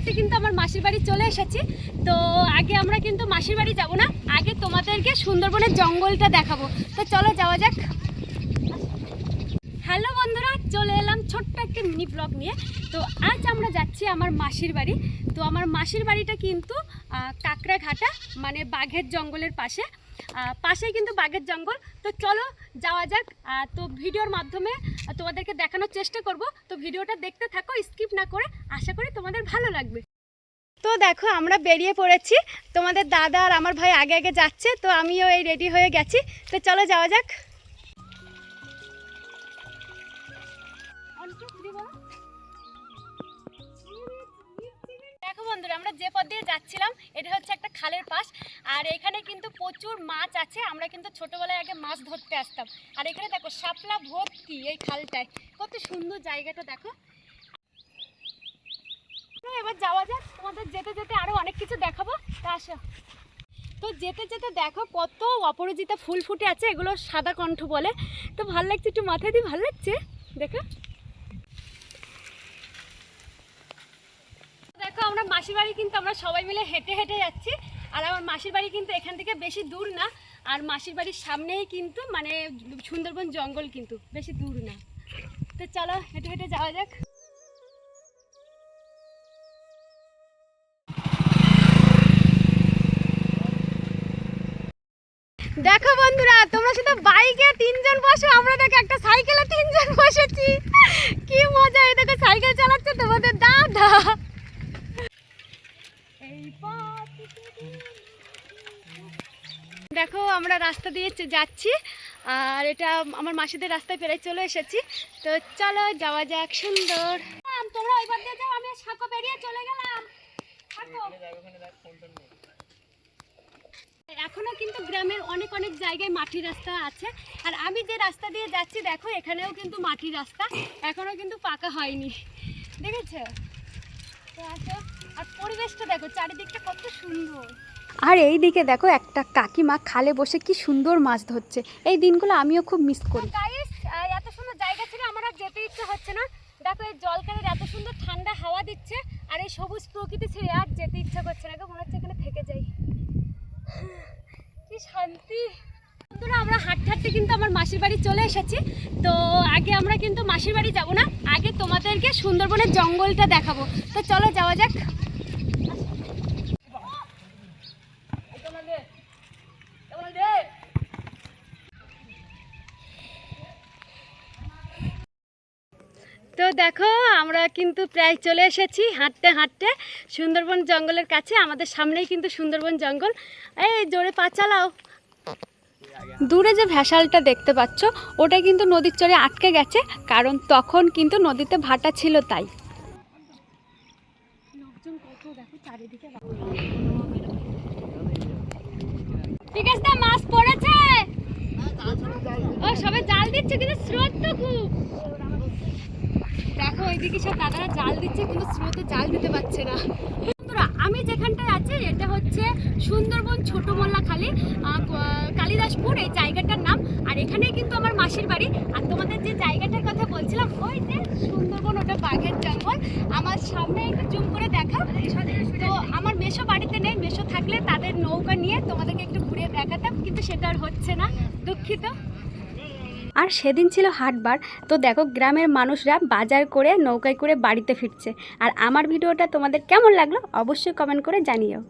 হাঁটতে কিন্তু আমার মাসির বাড়ি চলে এসেছি। তো আগে আমরা কিন্তু মাসির বাড়ি যাব না, আগে তোমাদেরকে সুন্দরবনের জঙ্গলটা দেখাবো। তো চলো যাওয়া যাক। হ্যালো বন্ধুরা, চলে এলাম ছোট্ট একটি মিনি ব্লগ নিয়ে। তো আজ আমরা যাচ্ছি আমার মাসির বাড়ি। তো আমার মাসির বাড়িটা কিন্তু কাঁকড়াঘাটা মানে বাঘের জঙ্গলের পাশে। পাশেই কিন্তু বাঘের জঙ্গল। তো চলো যাওয়া যাক। তো ভিডিওর মাধ্যমে তোমাদেরকে দেখানোর চেষ্টা করব। তো ভিডিওটা দেখতে থাকো, স্কিপ না করে। আশা করি তোমাদের ভালো লাগবে। তো দেখো, আমরা বেরিয়ে পড়েছি। তোমাদের দাদা আর আমার ভাই আগে আগে যাচ্ছে, তো আমিও এই রেডি হয়ে গেছি। তো চলো যাওয়া যাক। যে পথ দিয়ে যাচ্ছিলাম, এটা হচ্ছে একটা খালের পাশ। আর এখানে কিন্তু প্রচুর মাছ আছে, আমরা কিন্তু ছোটোবেলায় আগে মাছ ধরতে আসতাম। আর এখানে দেখো, শাপলা ভর্তি এই খালটায়। কত সুন্দর জায়গাটা, দেখো। এবার যাওয়া যাক, তোমাদের যেতে যেতে আরও অনেক কিছু দেখাবো। তা আসো। তো যেতে যেতে দেখো, কত অপরাজিতা ফুল ফুটে আছে, এগুলো সাদা কণ্ঠ বলে। তো ভালো লাগছে, একটু মাথায় দিয়ে ভালো লাগছে? দেখো দেখো আমরা মাসির বাড়ি কিন্তু আমরা সবাই মিলে হেঁটে হেঁটে যাচ্ছি। আর আমার মাসির বাড়ি কিন্তু এখান থেকে বেশি দূর না। আর মাসির বাড়ির সামনেই কিন্তু মানে সুন্দরবন জঙ্গল কিন্তু বেশি দূর না। তো চলো হেঁটে হেঁটে যাওয়া যাক। দেখো বন্ধুরা, তোমরা শুধু বাইকে তিনজন বসো আমরা দেখো একটা সাইকেলে তিনজন বসেছি কি মজা এই দেখো সাইকেল চালাচ্ছে তোমাদের দাদা এই পথ দেখো, আমরা রাস্তা দিয়ে যাচ্ছি, আর এটা আমার মাসিদের রাস্তায় পেরে চলে এসেছি। তো চলো, যাওয়া যাক সুন্দর। তোমরা দিয়ে যাও, আমি সাঁকো পেরিয়ে চলে গেলাম। এখনও কিন্তু গ্রামের অনেক অনেক জায়গায় মাটির রাস্তা আছে। আর আমি যে রাস্তা দিয়ে যাচ্ছি, দেখো, এখানেও কিন্তু মাটির রাস্তা। এখনও কিন্তু পাকা হয়নি। দেখেছ? তো আসো। আর পরিবেশটা দেখো চারিদিকটা কত সুন্দর। আর এই দিকে দেখো একটা কাকিমা খালে বসে কি সুন্দর মাছ ধরছে। এই দিনগুলো আমিও খুব মিস করি। গাইস এত সুন্দর জায়গা ছিল আমার আর যেতে ইচ্ছে হচ্ছে না। দেখো এই জলকারের এত সুন্দর ঠান্ডা হাওয়া দিচ্ছে আর এই সবুজ প্রকৃতি ছেড়ে আর যেতে ইচ্ছা করছে না। মনে হচ্ছে এখানে থেকে যাই। কি শান্তি। বন্ধুরা আমরা হাঁটতে হাঁটতে কিন্তু আমার মাসির বাড়ি চলে এসেছি। তো আগে আমরা কিন্তু মাসির বাড়ি যাব না আগে তোমাদেরকে সুন্দরবনের জঙ্গলটা দেখাবো। তো চলো যাওয়া যাক। তো দেখো, আমরা কিন্তু প্রায় চলে এসেছি হাঁটতে হাঁটতে। সুন্দরবন জঙ্গলের কাছে, আমাদের সামনেই কিন্তু সুন্দরবন জঙ্গল। এই জোরে পা চালাও দূরে যে ভ্যাসালটা দেখতে পাচ্ছ, ওটা কিন্তু নদীর চরে আটকে গেছে, কারণ তখন কিন্তু নদীতে ভাটা ছিল তাই। ঠিক আছে মাছ পড়েছে? ও, সবাই জাল দিচ্ছে, কিন্তু স্রোত তো খুব। দেখো ওইদিকে সব দাদারা জাল দিচ্ছে, কিন্তু স্রোতে জাল দিতে পারছে না। আমি যেখানটায় আছি, এটা হচ্ছে সুন্দরবন ছোট মোল্লাখালী কালিদাসপুর, এই জায়গাটার নাম। আর এখানেই কিন্তু আমার মাসির বাড়ি। আর তোমাদের যে জায়গাটার কথা বলছিলাম, ওই যে সুন্দরবন, ওটা বাঘের জঙ্গল। আমার সামনে একটু জুম করে দেখা তো আমার মেশো বাড়িতে নেই মেশো থাকলে তাদের নৌকা নিয়ে তোমাদেরকে একটু ঘুরিয়ে দেখাতাম, কিন্তু সেটা আর হচ্ছে না। দুঃখিত। আর সেদিন ছিল হাটবার, তো দেখো গ্রামের মানুষরা বাজার করে, নৌকায় করে বাড়িতে ফিরছে। আর আমার ভিডিওটা তোমাদের কেমন লাগল অবশ্যই কমেন্ট করে জানিও।